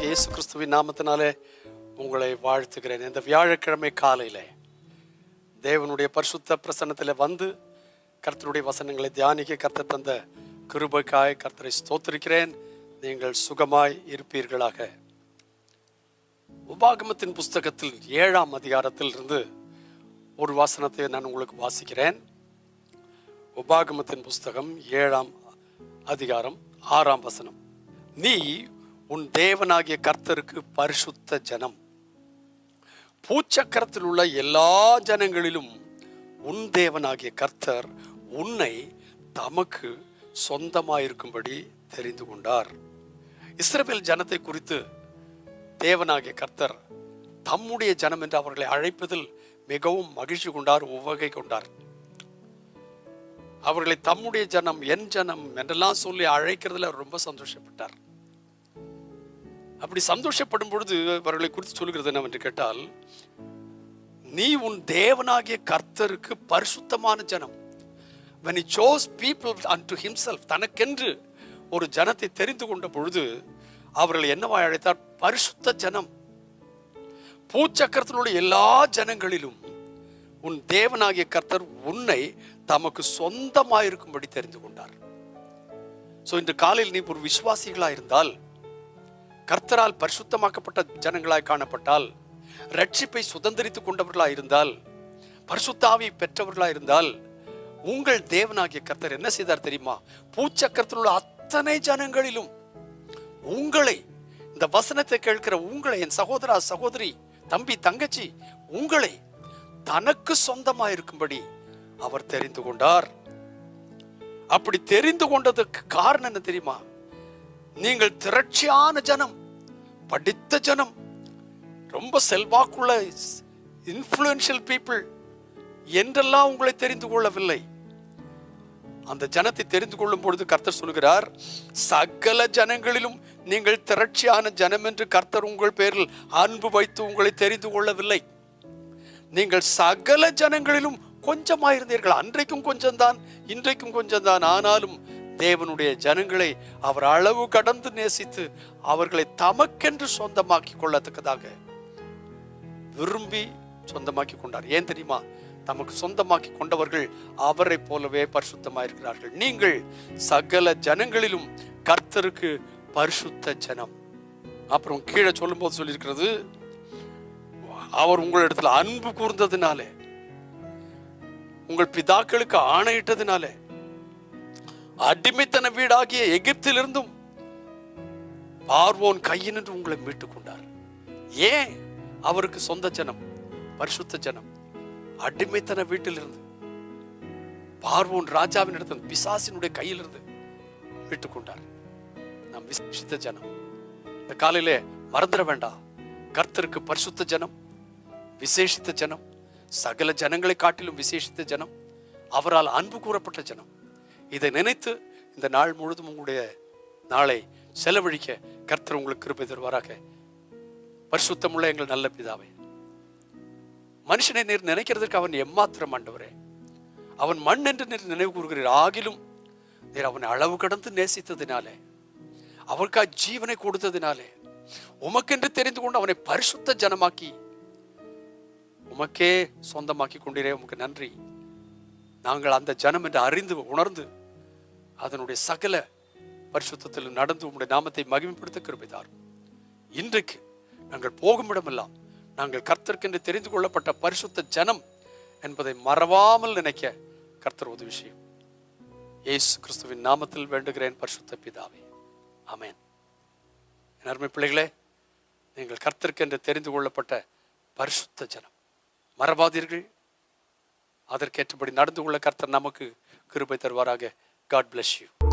இயேசு கிறிஸ்துவின் நாமத்தினாலே உங்களை வாழ்த்துகிறேன். இந்த வியாழக்கிழமை காலையில தேவனுடைய பரிசுத்த பிரசன்னத்தில் வந்து கர்த்தருடைய வசனங்களை தியானிக்க கர்த்த தந்த கிருபைக்காய் கர்த்தரை ஸ்தோத்திருக்கிறேன். நீங்கள் சுகமாய் இருப்பீர்களாக. உபாகமத்தின் புஸ்தகத்தில் ஏழாம் அதிகாரத்தில் இருந்து ஒரு வசனத்தை நான் உங்களுக்கு வாசிக்கிறேன். உபாகமத்தின் புஸ்தகம் ஏழாம் அதிகாரம் ஆறாம் வசனம். நீ உன் தேவனாகிய கர்த்தருக்கு பரிசுத்த ஜனம். பூச்சக்கரத்தில் உள்ள எல்லா ஜனங்களிலும் உன் தேவனாகிய கர்த்தர் உன்னை தமக்கு சொந்தமாயிருக்கும்படி தெரிந்து கொண்டார். இஸ்ரேல் ஜனத்தை குறித்து தேவனாகிய கர்த்தர் தம்முடைய ஜனம் என்று அவர்களை அழைப்பதில் மிகவும் மகிழ்ச்சி கொண்டார் உவகை கொண்டார். அவர்களை தம்முடைய ஜனம் என் ஜனம் என்றெல்லாம் சொல்லி அழைக்கிறதுல ரொம்ப சந்தோஷப்பட்டார். அப்படி சந்தோஷப்படும் பொழுது அவர்களை குறித்து சொல்கிறது என்னவென்று கேட்டால் நீ உன் தேவனாகிய கர்த்தருக்கு பரிசுத்தமான ஜனம். When he chose people unto himself தனக்கென்று ஒரு ஜனத்தை தெரிந்து கொண்ட பொழுது அவர்களை என்னவா அழைத்தார்? பரிசுத்த ஜனம். பூச்சக்கரத்தில் உள்ள எல்லா ஜனங்களிலும் உன் தேவனாகிய கர்த்தர் உன்னை தமக்கு சொந்தமாயிருக்கும்படி தெரிந்து கொண்டார். சோ இன்று காலையில் நீ ஒரு விசுவாசிகளா இருந்தால் கர்த்தரால் பரிசுத்தமாக்கப்பட்ட ஜனங்களாய் காணப்பட்டால் ரட்சிப்பை சுதந்திரித்துக் கொண்டவர்களாய் இருந்தால் பரிசுத்தாவை பெற்றவர்களாய் இருந்தால் உங்கள் தேவனாகிய கர்த்தர் என்ன செய்தார் தெரியுமா? பூச்சக்கரத்தில் உள்ள அத்தனை ஜனங்களிலும் உங்களை இந்த வசனத்தை கேட்கிற உங்களை என் சகோதரா சகோதரி தம்பி தங்கச்சி உங்களை தனக்கு சொந்தமா இருக்கும்படி அவர் தெரிந்து கொண்டார். அப்படி தெரிந்து கொண்டதுக்கு காரணம் என்ன தெரியுமா? நீங்கள் திரட்சியான ஜனம் படித்த ஜனம் ரொம்ப செல்வாக்குள்ள இன்ஃப்ளூயன்ஷியல் பீப்புள் என்றெல்லாம் உங்களை தெரிந்து கொள்ளவில்லை. அந்த ஜனத்தை தெரிந்து கொள்ளும் பொழுது கர்த்தர் சொல்கிறார் சகல ஜனங்களிலும் நீங்கள் திரட்சியான ஜனம் என்று கர்த்தர் உங்கள் பேரில் அன்பு வைத்து உங்களை தெரிந்து கொள்ளவில்லை. நீங்கள் சகல ஜனங்களிலும் கொஞ்சமாயிருந்தீர்கள். அன்றைக்கும் கொஞ்சம்தான் இன்றைக்கும் கொஞ்சம்தான். ஆனாலும் தேவனுடைய ஜனங்களை அவர் அளவு கடந்து நேசித்து அவர்களை தமக்கென்று சொந்தமாக்கி கொள்ளத்தக்கதாக விரும்பி சொந்தமாக்கி கொண்டார். ஏன் தெரியுமா? தமக்கு சொந்தமாக்கி கொண்டவர்கள் அவரை போலவே பரிசுத்தமாயிருக்கிறார்கள். நீங்கள் சகல ஜனங்களிலும் கர்த்தருக்கு பரிசுத்த ஜனம். அப்புறம் கீழே சொல்லும்போது சொல்லியிருக்கிறது அவர் உங்களிடத்துல அன்பு கூர்ந்ததுனாலே உங்கள் பிதாக்களுக்கு ஆணையிட்டதுனாலே அடிமைத்தன வீடாகிய எகிப்திலிருந்தும் பார்வோன் கையினின்று உங்களை மீட்டுக் கொண்டார். ஏன்? அவருக்கு சொந்த ஜனம் பரிசுத்த ஜனம். அடிமைத்தன வீட்டிலிருந்து பார்வோன் ராஜாவின் இடத்தில் பிசாசினுடைய கையிலிருந்து மீட்டுக் கொண்டார். நாம் விசேஷித்த ஜனம். இந்த காலையிலே மறந்துட வேண்டாம். கர்த்தருக்கு பரிசுத்த ஜனம் விசேஷித்த ஜனம் சகல ஜனங்களை காட்டிலும் விசேஷித்த ஜனம் அவரால் அன்பு கூறப்பட்ட ஜனம். இதை நினைத்து இந்த நாள் முழுதும் உங்களுடைய நாளை செலவழிக்க கர்த்தர் உங்களுக்கு கிருப்பை தருவாராக. பரிசுத்தமுள்ள எங்கள் நல்ல பிதாவே மனுஷனை நீர் நினைக்கிறதற்கு அவன் எம்மாத்திரம் ஆண்டவரே. அவன் மண் என்று நீர் நினைவு கூறுகிறீர். ஆகிலும் நீர் அவனை அளவு கடந்து நேசித்ததினாலே அவருக்காய் ஜீவனை கொடுத்ததினாலே உமக்கென்று தெரிந்து கொண்டு அவனை பரிசுத்த ஜனமாக்கி உமக்கே சொந்தமாக்கி கொண்டீரே. உமக்கு நன்றி. நாங்கள் அந்த ஜனம் என்று அறிந்து உணர்ந்து அதனுடைய சகல பரிசுத்தத்தில் நடந்து உங்களுடைய நாமத்தை மகிமைப்படுத்த கிருபிதார் இன்றைக்கு நாங்கள் போகும் இடமெல்லாம் நாங்கள் கர்த்தர்க்கென்று தெரிந்து கொள்ளப்பட்ட பரிசுத்த ஜனம் என்பதை மறவாமல் நினைக்க கர்த்தர் உதவி செய்யும். இயேசு கிறிஸ்துவின் நாமத்தில் வேண்டுகிறேன் பரிசுத்த பிதாவே. அமேன் என் அருமை பிள்ளைகளே நீங்கள் கர்த்தர்க்கென்று தெரிந்து கொள்ளப்பட்ட பரிசுத்த ஜனம். மறவாதீர்கள். அதற்கேற்றபடி நடந்து கொள்ள கர்த்தர் நமக்கு கிருபை தருவாராக. God bless you.